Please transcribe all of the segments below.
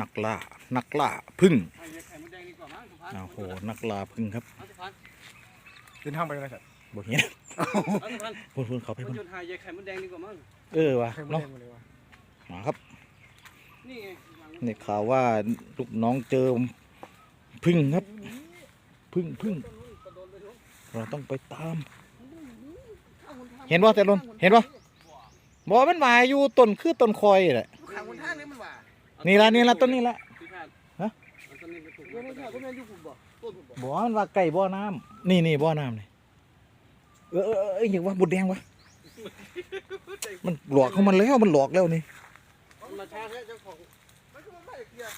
นักล่า นักล่าพึ่งไข่ไข่มดแดงดีกว่ามั้งสุพรรณอ้าวโห นักล่าพึ่งครับเอาสุพรรณขึ้นห้างไปเลยสัตว์บ่เห็นเอาสุพรรณพูดพูดเขาไปมันพูดหยุดหายใจไข่มดแดงดีกว่ามั้ง เออว่ะให้มันเนาะแดงมาเลยวะมาครับ นี่ไงนี่ข่าวว่าลูกน้องเจอพึ่งครับ พึ่งพึ่งเราต้องไปตาม เห็นว่าแต่ลนเห็นว่าบอกมันมาอยู่ต้นคือต้นคอยแหละ ขางบนท่างนี่มันว่านี่ละนี่ละต้นนี้ละฮะต้นนี้ไปปลูกเดี๋ยวไม่ใช่ก็แม่นอยู่ผมบอกต้นผมบอกบอกว่ามันว่าไก่บ่อน้ำนี่นี่บ่อน้ำนี่เออเออเออเอ้ยอย่างว่าบุดแดงวะมันหลอกเขามันแล้วมันหลอกแล้วนี่มันมาช้าแค่เจ้าของมันก็ไม่ได้เกี่ยว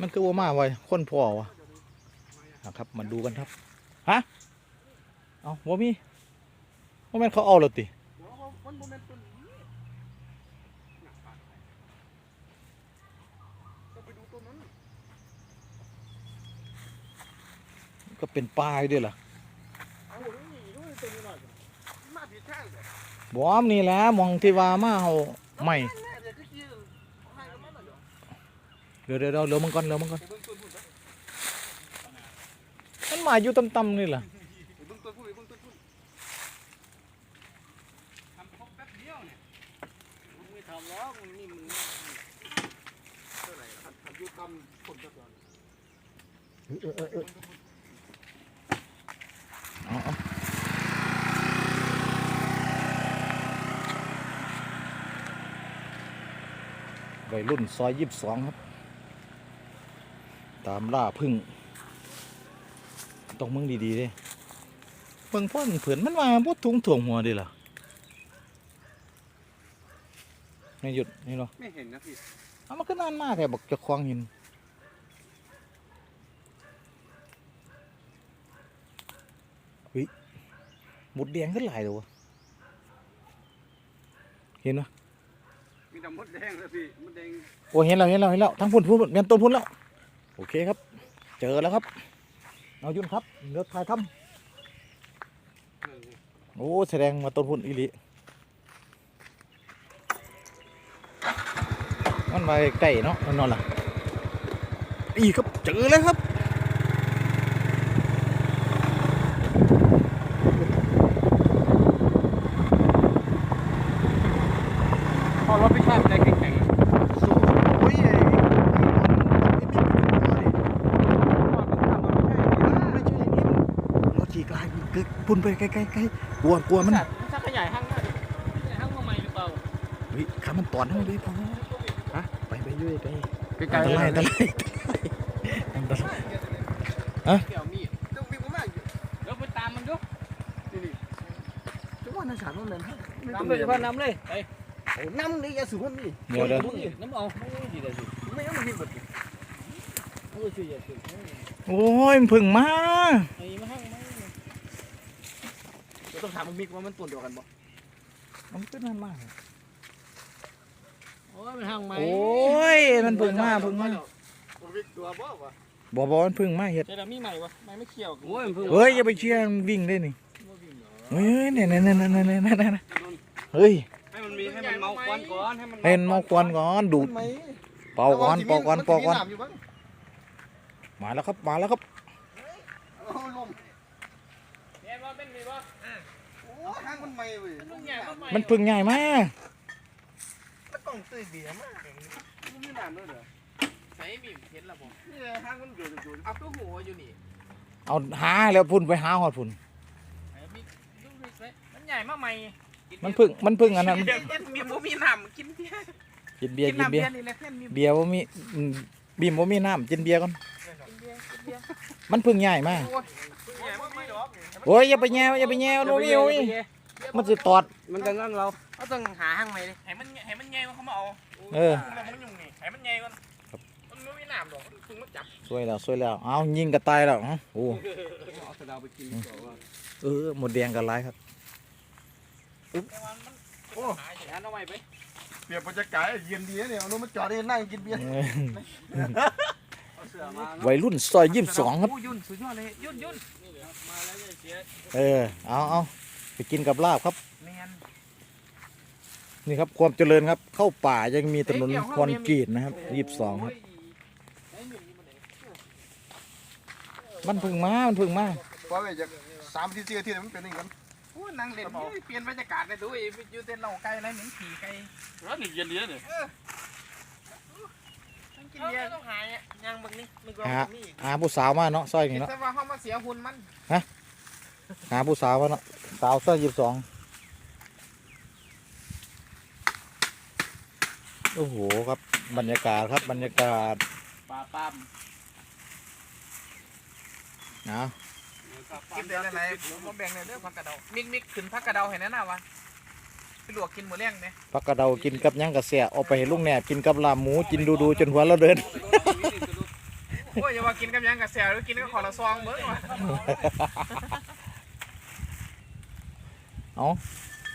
มันคือว่ามาไว้คนพ่อวะนะครับมาดูกันครับฮะเอาว่ามีว่าแม่นเขาเอาแล้วติมันโมเมนต์ต้นนี้ก็ไปดูต้นนั้น ก็เป็นปลายด้วยล่ะเอาหนี่ด้วยต้นนี้หน่อยมาผิดทางเลยบอมนี่แหละหมองที่ว่ามาเอาไม่แม่เดี๋ยวก็กินให้กับมันหน่อยเดี๋ยวเดี๋ยวเดี๋ยวเดี๋ยวเดี๋ยวมึงก่อนเดี๋ยวมึงก่อนไปเบิ่งต้นพูดนะมันมาอยู่ต่ำๆนี่ล่ะไปเบิ่งต้นพูดไปเบิ่งต้นพูด ทำครบแป๊บเดียวเนี่ยมึงไม่ทำหรอกมึงนี่มึง เท่าไหร่ล่ะครับทำอยู่ตำผลกระดอน เออเออเออเอาเอา วัยรุ่นซอยยี่สิบสองครับ ตามล่าพึ่งต้องมึงดีๆเด้เบิ่งพ่อนเผื่อนมันมาบดทุงถ่วงหัวเดิล่ะไม่หยุดนี่เหรอไม่เห็นนะพี่เอามันก็นานมากแค่บอกจะคลองหินเฮ้ยหมดแดงขึ้นหลายเลยวะเห็นไหมมี แต่มดแดงเลยพี่มดแดงโอ้เห็นแล้วเห็นแล้วเห็นแล้วทั้งพุ่นพุ่นเงินต้นพุ่นแล้วโอเคครับ เจอแล้วครับเอายุ่นครับเลือกถ่ายทนั่นไงำโอ้แสดงมาต้นพุ่นอีหลีมันมาใกล้เนาะมันนอนล่ะอีครับเจอแล้วครับ พอรถพี่ชาติใจแข็ง โอ้ยไอ้ไม่ใช่อย่างนี้มันรถขี่ไกล พุ่นไปไกลๆๆกลัวกลัวๆมันสัตว์มันชักขยายห้างมากดิขยายห้างมาใหม่หรือเปล่าเฮ้ยขามันตอนให้เลยพอฮะไปไปยุ่ยไปไกลอันตรายอันตรายอันตรายเกี่ยวมีดเจ้าวิ่งมามากอยู่เดี๋ยวไปตามมันดูนี่นี่เจ้าว่าน่าสารมันแม่นฮะน้ำเลยพ่อน้ำเลยไปโอ้น้ำนี่อย่าสูงมันนี่เดี๋ยวเดี๋ยวน้ำเอาไม่ดีเลยสิไม่เอามันนี่หมดโอ้ยช่วยอย่าช่วยโอ้ยมันเพึ่งมาไอ้มาห้างมาเรา ต้องถามมันมีว่ามันตัวเดียวกันบ่มันก็นั่นมาก โอ้ยมันห้างไหมโอ้ย มันเพึ่งมาเพึ่งมามันมีตัวบ่วะบอบอมันเพึ่งมาเห็ดเดี๋ยวมีใหม่วะไม่ไม่เขียวโอ้ยมันเพิ่งเฮ้ยอย่าไปเชียร์มันวิ่งได้นี่เฮ้ยเนี่ยเนี่ยเนี่ยเนี่ยเนี่ยเนี่ยเนี่ยเฮ้ยให้มันมีให้มันเมาควันก่อนให้มันเห็นเมาควันก่อนดูดไหมเป่าก่อนเป่าก่อนเป่าก่อนมัสิมีำยู่บ้างมาแล้วครับมาแล้วครับ เอาลม เนี่ยว่าเป็นมีว่า โอ้ ห้างมันใหม่เว้ยมันใหญ่มากมันเพึ่งใหญ่มากมันต้องตื้อเบียร์มากมันมีน้ำด้วยเหรอใส่บีบเห็นละผมนี่ห้างมันเดือดเดือดเอาตัวหัวอยู่นี่เอาหาแล้วพุ่นไปหาหอดพุ่นมีดูดิใส่มันใหญ่มากไหมมันเพึ่งมันเพึ่งอันนั้นเอ็ดมีบ่มีน้ำกินเบียร์กินเบียร์กินกินน้ำเบีเบียยร์ร์นี่แหละเพื่อนมีเบียร์ว่ามีอืมบีมว่ามีน้ำกินเบียร์ก่อนกินเบียร์กินเบียร์มันเพึ่งใหญ่มากโอ้ยใหญ่มากไหมดอกโอ้ยอย่าไปแย่อย่าไปแย่โน้ยโอ้ย มันจะตอด มันจะงั้นเราเราต้องหาห้างใหม่ดิให้มันให้มันใหญ่กว่าเขามาเอาเออมันยุ่งนี่ให้มันใหญ่ก่อนมันไม่มีน้ำดอกมันเพิ่งมาจับสวยแล้วสวยแล้ว เอายิงกระต่ายแล้วอ๋อโอ้เอาสะดาวไปกินก่อนว่าเออหมดแดงกันไรครับ แต่ว่ามันโอ้หายหาเอาไว้ไปเปรียบบรรยากาศเย็นดีนะเนี่ยเอาน้มันจอดได้นั่งกินเบียร์เออเอาเสื้อมาเนาะวัยรุ่นซอยยี่สิบสองครับ โยุ่นสุดยอดเลยยุ่นยุ่นนี่เลยครับมาแล้วจะเสียเออ เอาเอาไป กินกับลาบครับ แมนนี่ครับความเจริญครับ เข้าป่ายังมีถนนคอนกรีตนะครับยี่สิบสองครับมันเพึ่งมา มันเพึ่งมาเพราะว่าจากสามสี่สี่อาทิตย์มันเป็นอย่างนั้นโอ้นั่งเล่นอยู่เปลี่ยนบรรยากาศเลยดูไอ้อยู่เต้นเหล้าไก่อะไรเหม็นขี่ไก่แล้วนี่เย็นดีนะเนี่ยนั่งกินเบียร์ต้องหายยังบางนี้มึงก็หาหาผู้สาวมาเนาะซอยคินี่ดเนาะซะว่าเขามาเสียหุ่นมัน หาผู้สาวมาเนาะสาวซอยยี่สิบสองโอ้โหครับบรรยากาศครับบรรยากาศปลาปั้มนะกินได้อะไรผมมาแบ่งเลยเด้อผักกระเดามิกมิกขึ้นผักกระเดาให้แน่น่ะวะไปลวกกินหมูเลี้ยงไหมพักกระเดากินกับหยังกระเสียเอาไปให้ลุงแหนบกินกับลาบหมูกินดูดูๆจนหัวเราเดินโอ้ยอย่าว่ากินกับหยังกับแซวหรือกินกับขอละซองเบิ้งวะ เอา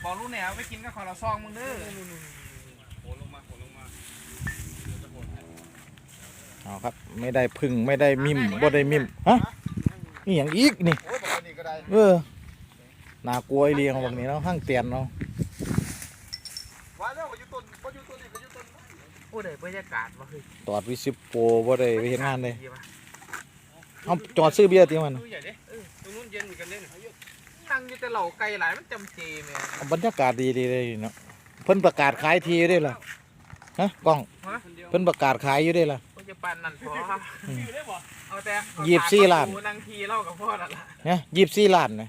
บอกลูกแหนวไปกินกับขอละซองมึงเด้อโหลงมาโหลงมาเอาครับ ไม่ได้พึ่งไม่ได้มิมบ่ได้มิมฮะนี่อย่างอีกนี่โอ้ยบอกนี่ก็ได้เออน่ากลัวไอเลียงพวกนี้เนาะห้างเตียนเนาะว่าแล้วก็อยู่ต้นก็อยู่ต้นนี่ก็อยู่ต้นโอ้ยได้บรรยากาศวะเฮ้ยตอดวิสิบโปรบ่ได้ไปเห็นงานเลยดีว่ะเอาจอดซื้อเบียร์ตีมันดูใหญ่ดิเออตรงนู้นเย็นเหมือนกันเนี่ย นั่งอยู่แต่เหล่าไก่หลายมันจำเจแม่เอาบรรยากาศดีดีเลยเนาะเพิ่นประกาศขายทีอยู่ด้วยล่ะฮะกล้องคนเดียวเพิ่นประกาศขายอยู่ด้วยล่ะก็จะปานนั่นพออยู่ได้บ่เอาแต่หยิบสี่ล้านนั่งทีเล่ากับพ่อนั่นละเนี่ยยี่สิบสี่ล้านนะ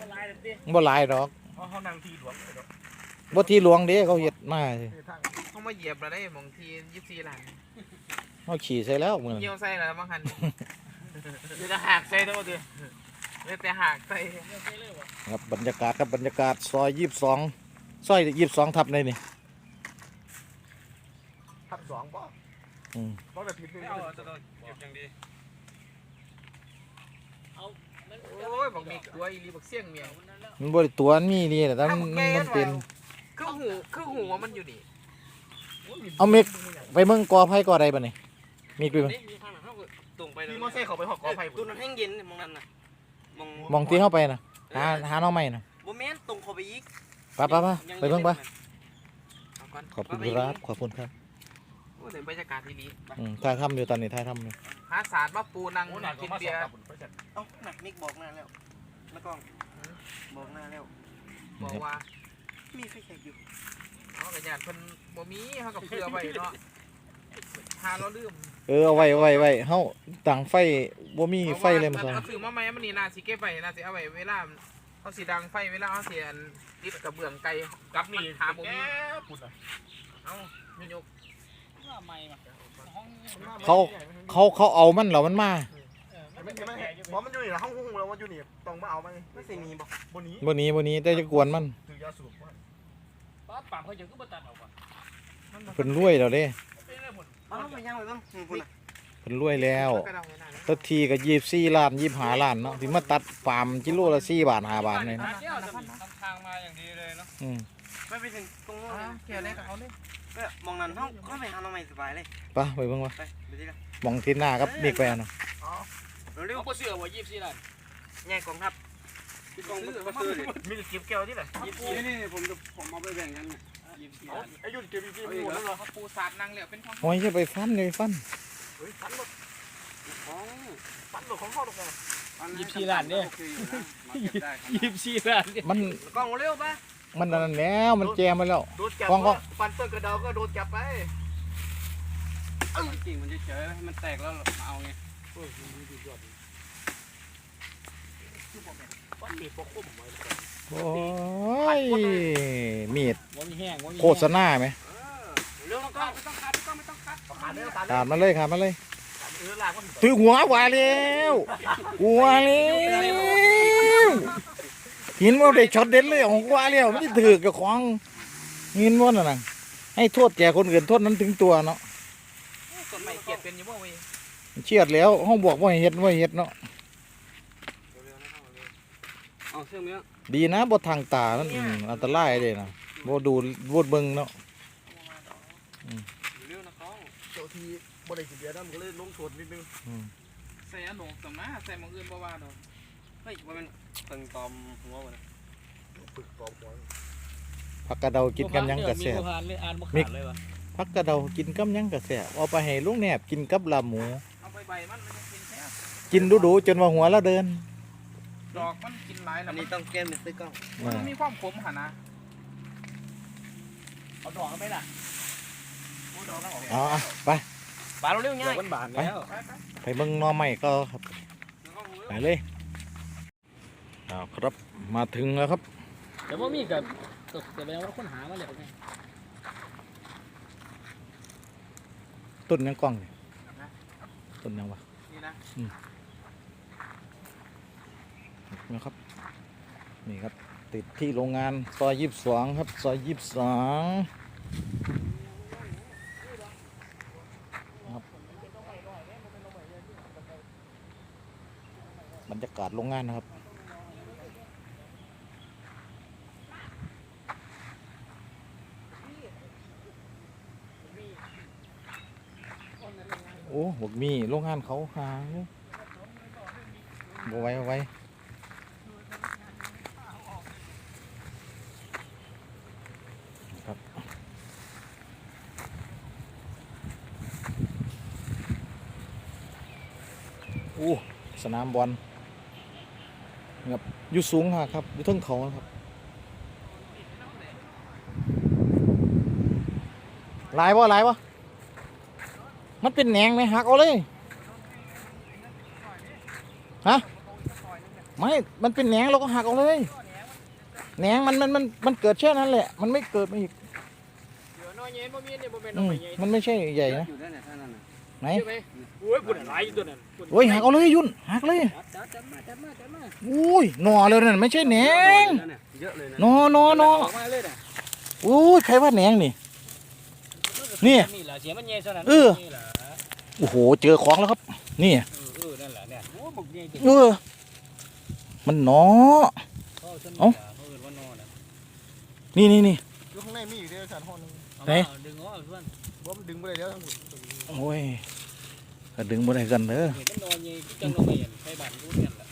ก็ลายเลยดิบ่หลายดอกเพราะเขานั่งทีหลวงเลยดอกบ่ที่หลวงเด้เขาเฮ็ดมาเขามาเหยียบเราได้หมองทียี่สิบสี่ล้านเขาขี่ใส่แล้วมื้อนั้นเยี่ยวใส่แล้วบางคันเดี๋ยวจะหักใส่ตัวดิเลย แต่หักใส่ครับบรรยากาศครับบรรยากาศซอยยี่สิบสองซอยยี่สิบสองทับเลยนี่ทับสองป่ะอืมเพราะแบบผิดเป็นเอาจะต้องเก็บอย่างดีโอ้ยบอกมีตัวอีรีบอกเสี่ยงเมียมันบ่ได้ตัวนี่นี่แต่ถ้ามันมันมันเป็นคือหูคือหูว่ามันอยู่นี่เอาเมกไปเมืองกอไผ่กอใดบ่นี่มีไปบ่นี่มีทางหลังเขาตรงไปพี่มอเซ่เขาไปหอกกอไผ่ตัวนั้นแห้งเย็นมองนั่นน่ะ มองมองที่เข้าไปน่ะหาหาหน้องใหม่น่ะบ่แม่นตรงเข้าไปอีกไปไปไปไปเบิ่งไปเอาก่อนขอบคุณครับขอบคุณครับโอ้ยเดี๋ยวบรรยากาศดีอืมถ่ายทำอยู่ตอนนี้ถ่ายทำอยู่ๆหาสารมาปูนั่งกินเบียร์เอ้าหนักมิกบอกหน้าแล้วแล้วก็บอกหน้าแล้วบอกว่ามีไฟแขกอยู่เอากระยานเพิ่นบ่มีเขากับเพื่อไว้เนาะ หาเราลืมเออเอาไว้เอาไว้ไว้เฮาตั้งไฟบ่มีไฟเลยมามาซะเอาซื้อมาใหม่มันนี่น่าสิเก็บไว้น่าสิเอาไว้เวลาเขาสิดังไฟเวลาเขาสิอันติดกระเบื้องไก่กับนี่หาบ่มีปุ่นอะเอาไม่ยกเขาเขาเขาเอามันเหรอมันมาไม่ใช่ไม่บอกมันอยู่นี่ห้องหุ้งเรามันอยู่นี่ต้องมาเอาไหมไม่ใช่มีบอกบนนี้บ่หนี้บ่หนี้แต่จะกวนมันถือยาสูบป้าปากเขาจะขึ้นมาตัดออกอะเพิ่นรวยแล้วเด้ เป็นไรหมดอ้าวไม่ยังเลยบ้างปุ่นอะเพิ่นรวยแล้วกระดาษให้ได้นะตัทีก็24ล้าน25ล้านเนาะที่มาตัดปาล์มกิโลละ4บาท5บาทเลยทานะงเดียวจะมีทางมาอย่างดีเลยเนาะอืมไม่ไปถึงตรงนู้นเอาเกี่ยวอะไรกับเขาเลยก็มองนั้นห้องก็ไปหาน้องใหม่สบายเลยไปไปเบิ่งว่าไปไปที่ละมองทิศหน้าครับมีไปอะเนาะเร็วเขาก็เสือว่ายี่สิบสี่ล้านแย่กองทัพพี่กองก็ซื้อดิมีเก็บเกี่ยวที่ไหนนี่นี่ผมจะผมเอาไปแบ่งกันยี่สิบสี่ล้าน ไอ้ยุ่นเก็บอีกทีมีหมดแล้วเหรอเขาปูสาดนั่งเหลียวเป็นของโอ้ยอย่าไปฟันอย่าไปฟันเฮ้ยฟันหมดของฟันหมดของเขาตรงไหนยี่สิบสี่ล้านเนี่ยยี่สิบสี่ล้านเนี่ยมันกล้องเร็วปะมันอันนั้นแล้วมันแจมมาแล้วโดนจับกล้องกล้องฟันต้นกระเดาก็โดนจับไปจริงมันเฉยๆให้มันแตกแล้วเอาไง โอ้ยมีดว่ามีแห้งว่ามีโฆษณาไหมเร็วแล้วก็ไม่ต้องคัดไม่ต้องคัดขาดเร็วขาดขาดมาเลยขาดมาเลยเออลากก็ถือหัวหวาแล้วหัวแล้วหินว่าได้ช็อตเด็ดเลยของกว่าแล้วไม่ได้ถือกับของหินว่าน่ะนะให้โทษแก่คนอื่นโทษนั้นถึงตัวเนาะต้นไม้เกียดเป็นอยู่บ่เว้ยเชียดแล้วห้องบอกว่าให้เฮ็ดว่าให้เฮ็ดเนาะ เอาเสื้อเมียดีนะบ่ทางตานั่นอืมอันตรายเลยนะบ่ดูบ่เบิ่งเนาะเร็วนะเขาเจ้าทีบ่ได้กินเบียร์นะมันก็เลยลงโทษนิดนึงใส่อันหนงต่อมาใส่หมองอื่นบ่ว่าดอกเฮ้ยว่ามันตึงตอมหัวมันปึกปอบหัวไผผักกระเดากินกับหยังกระแสบมีบ่ผ่านเลยอ่านบ่มิขาดเลยวะผักกระเดากินกับหยังกระแสบเอาไปให้ลุงแหนบกินกับลาบหมู เอาใบใบมันมันจะกินแค่กินดูๆจนว่าหัวเราเดิน ดอกมันกิน หลายอัแล้วนมันี้นต้องแก้มเป็นซื้อกล้องมันมีความขมหันนะเอาดอกเอาไปล่ะโอ้ดอกแล้วออกเอ๋อาไปบาดเร็วๆง่ายมันบานแล้วไปไปไปเบิ่งหนอใหม่ก็ครับเดี๋ยวก็หูไปเลยเอาครับมาถึงแล้วครับแต่ว่ามีกับตกแต่แปลว่าคนหามาแล้วไงต้นยังกล้องนี่ต้นยังวะนี่นะนะครับ นี่ครับ ติดที่โรงงานซอยยี่สิบสองครับซอยยี่สิบสองครับบรรยากาศโรงงานนะครับโอ้บอกมีโรงงานเขาหาบไว้ไว้ ครับโอ้ สนามบอลครับอยู่สูงค่ะครับอยู่เทั้งเขาครับหลายวะหลายวะมันเป็นแหนงไหมหักเอาเลยฮะไม่มันเป็นแหนงเราก็หักเอาเลยแหนงมันมันมันมันเกิดแค่นั้นแหละ มันไม่เกิดมาอีกเดี๋ยวน้อยเย็นบ่มีเนี่ยบ่แม่นอืน้อมยใหญ่มันไม่ใช่ใหญ่นะอยู่ ได้เนี่ยท่านั้นน่ะไหนใช่ไหมโอ้ยพุ่นหลายอยู่ตัวนั้นพุ่นโอ้ยหักเอาเลยยุ่นหักเลยจัดจัดจัดมาจัดมาจัดมาอุ้ยหนอเลยนั่นไม่ใช่แหนงเยอะเลยนะหนอหนอหนอออกมาเลยน่ะอุ้ยใครว่าแหนงนี่นี่นี่ล่ะเสียมันใหญ่เท่านั้นเออนี่ล่ะโอ้โหเจอของแล้วครับ นี่เออเออนั่นแหละเนี่ยโอ้บักใหญ่จริงเออมันหนอเขาเอาเอ้าเขาเอิ้นว่านอนน่ะนี่นี่นี่อยู่ข้างในมีอยู่เดียวสารห้องนึงเอาไหนมาดึงออกเพื่อนบ่มันดึงไปเลยเดี๋ยวทั้งหมด โอ้ยก็ดึงบ่ได้กันเด้อเห็นมันนอนใหญ่จังเราไม่เห็นใครบ้านรู้เนี่ยแหละ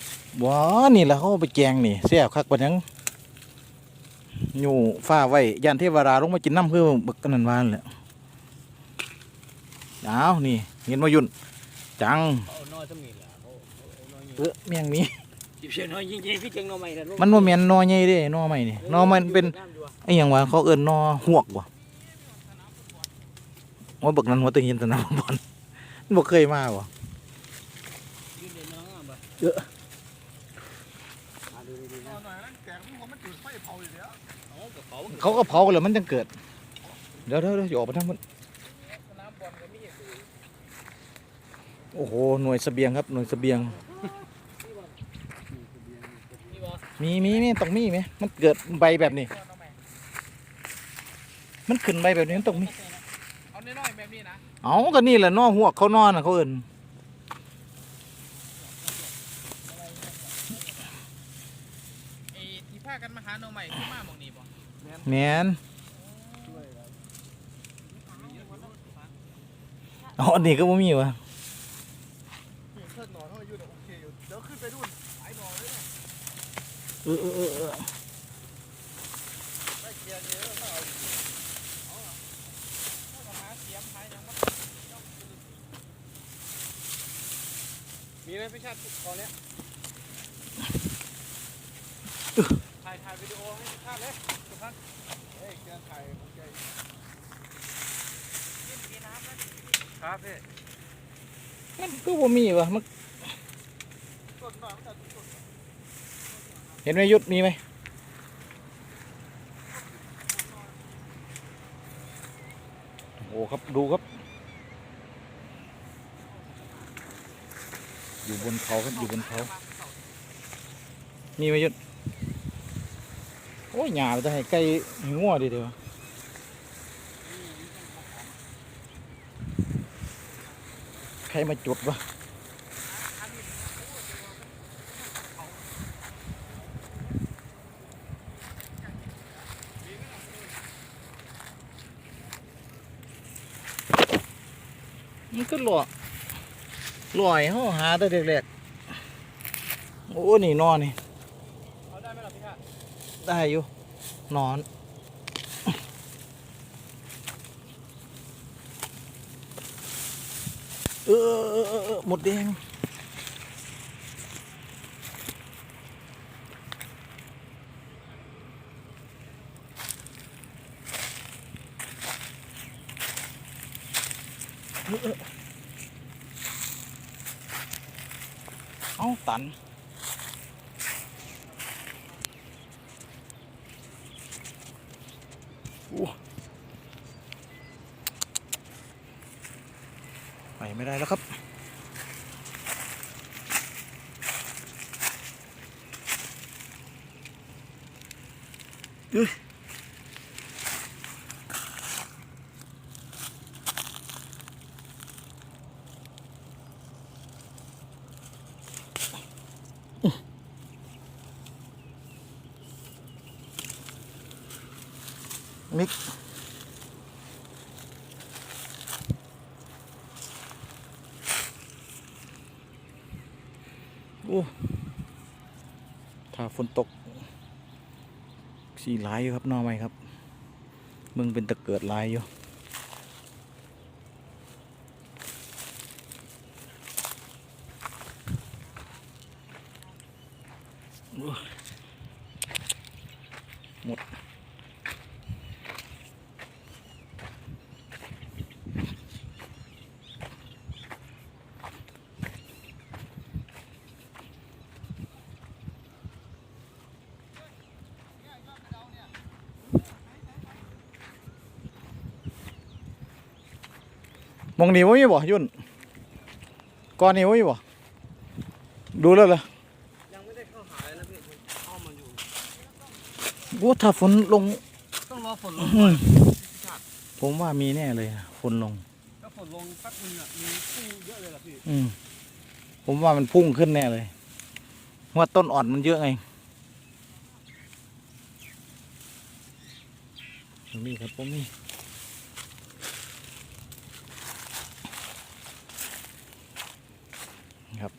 ว้านี่แหละเขาเอาไปแกงนี่เสียบคักปะยังอยู่ฟ้าไว้ยันเทวดาลงมากินน้ำเพื่อบักกันนันวานแหละเอานี่เห็นมายุ่นจังเขาเอาน้อยสมีล่ะเขาเอาน้อยใหญ่เออเมียงนี้จิบเสียน้อยใหญ่ๆพี่จังน้อยใหม่น่ะลูกมันว่าแม่นนอใหญ่เด้นอใหม่นี่นอมันเป็นไอ้หยังวะเขาเอิ้นนอหวกบ่ ว่าบักนั้นหัวตะเห็นสนาบอลบ่เคยมาบ่ยืนเด่นน้องอะบ่เยอะมาดูดีๆนะหน่อเผาอยู่แล้วเอากระเป๋าเขาก็เผากันแล้วมันจังเกิด เดี๋ยวเดี๋ยวเดี๋ยวออกไปทางมันสนามบอลก็มีอยู่โอ้โห หน่วยเสบียงครับ หน่วยเสบียงมีมีมีมีต้องมีไหม มันเกิดใบแบบนี้ มันขึ้นใบแบบนี้มันต้องมี น้อยๆแบบนี้นะเอาก็นี่แหละนอหวกเขานอนน่ะเขาเอิ้นไอ้ที่พากันมาหาหน่อใหม่ที่มาหมองนี้บ่แม่นอ๋ออันนี้ก็บ่มีวะเพิ่นนอนเขาอยู่เนี่ยโอเคอยู่เดี๋ยวขึ้นไปดูหลายหน่อเลยนะเออเออเออเออ ได้เกียร์เยอะก็เอาอยู่ เอาก็หาเสียมหาหยังมา มีไหมพี่ชาติตอนเนี้ยถ่ายถ่ายวิดีโอให้ภาพเลยทุกท่านเอ้ยแกถ่ายของแกครับพี่มันก็บ่มีวะมันต้นหน่อยมันตัดต้นเห็นไหมยุทธมีไหมโอ้ครับดูครับ อยู่บนเขาครับอยู่บนเขามีไหมยุทธโอ้ยหยาเราจะให้ไก่ให้งัวดีเดียวใครมาจุดวะมันก็หล่อ ลอยห้องหาตัวเด็กๆโอ้นี่นอนนี่ได้อยู่นอนเออหมดแดงเออ เอ้าตัน ไปไม่ได้แล้วครับ มิกโอ้ถ้าฝนตก สีหลายอยู่ครับนอไหมครับ มึงเป็นตะเกิดลายอยู่ มองหนีว่ามีบ่ยุ่นก้อนหนี้ว่ามีบ่ดูแล้วเหรอยังไม่ได้เข้าหาเลยนะพี่เข้ามาอยู่โอ้ถ้าฝนลงต้องรอฝนลงอืมผมว่ามีแน่เลยอะฝนลงถ้าฝนลงแป๊บนึงอะมีตู้เยอะเลยล่ะพี่อืมผมว่ามันพุ่งขึ้นแน่เลยเพราะว่าต้นอ่อนมันเยอะไงนี่ครับผมนี่ครับ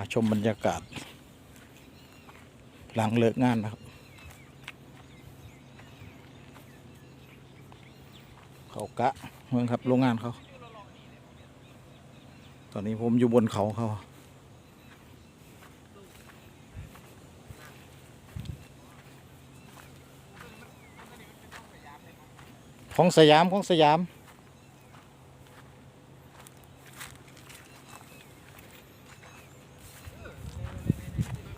าชมบรรยากาศ หลังเลิกงานนะครับ เขากะเมืองครับโรงงานเขา ตอนนี้ผมอยู่บนเขาเขาของสยามของสยาม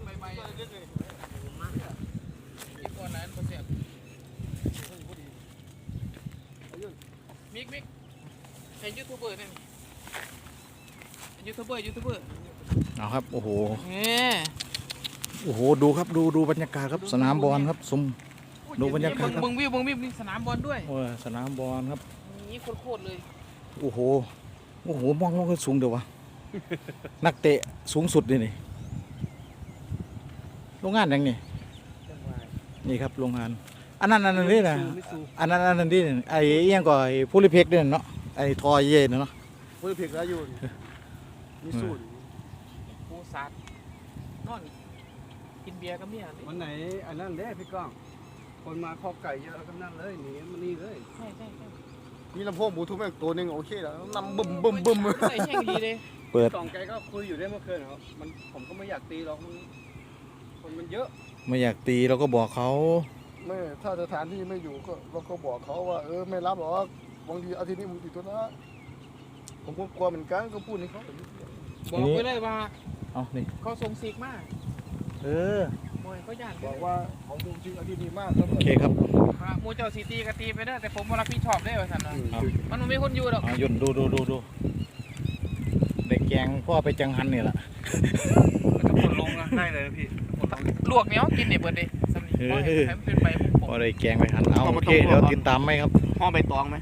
ใบใบอีกคนนั้นเขาเสียบมิกมิกไอ้ยูทูบเบอร์นั่นไอ้ยูทูบเบอร์ยูทูบเบอร์ เอา ครับโอ้โหเนี่ยโอ้โหดูครับดูดูบรรยากาศครับสนามบอลครับสม ดูบรรยากาศครับมึงวิวมึงวิวนี่สนามบอลด้วยโอ้ยสนามบอลครับ นี่โคตรๆเลยโอ้โห โอ้โห มองมองขึ้นสูงเดี๋ยววะ นักเตะสูงสุดนี่นี่ โรงงานยังนี่จังหวะนี่ครับโรงงาน อันนั้นอันนั้นนี่นะมิซูอันนั้นอันนั้นนี่นะไอ้เอียงก็ไอ้พูลิเพกเนี่ยเนาะ ไอ้ทอยเย็นเนาะ พูดผิดแล้วอยู่มิซูปู สัตว์นอนกินเบียร์กับเมียนี่วันไหนอันนั้นเด้พี่ก้อง คนมาคอไก่เยอะก็นั่นเลยหนีมันนี่เลย ใช่ใช่ใช่มีลำโพงบลูทูธแม่งตัวหนึงโอเคแล้วนำบึ้มบึ้มบึ้มใช่แช่งดีเลยเปิดกองแกก็คุยอยู่ได้เมื่อคืนครับ มันผมก็ไม่อยากตีหรอกมันคนมันเยอะ ไม่อยากตีเราก็บอกเขาไม่ถ้าสถานที่ไม่อยู่ก็เราก็บอกเขาว่า เออไม่รับหรอกบางทีอาทิตย์นี้ผมติดธุระผมก็กลัวเหมือนกันก็พูดให้เขาบอกไปเลยว่า เอานี่เขาส่งซีกมากเออมวยเขาย่านบอกว่าของผมจริงอาทิตย์นี้มากแล้วโอเคครับว่าหมูเจ้าสีตีก็ตีไปได้อแต่ผมบ่รับผิดชอบได้อว่าสันนะครับมันบ่มีคนอยู่หรอกเอาหยุดดูดูดูดูเด็กแกงพ่อไปจังหันนี่แหละมันก็ฝนลงนะได้เลยนะพี่ฝนลงลวกเนี้ยกินเนี่ยเบิดเลยสำนีเพราะให้มันเป็นใบผมพ่อได้แกงไปหันเอาโอเคเดี๋ยวติดตามไหมครับห่อใบตองไหม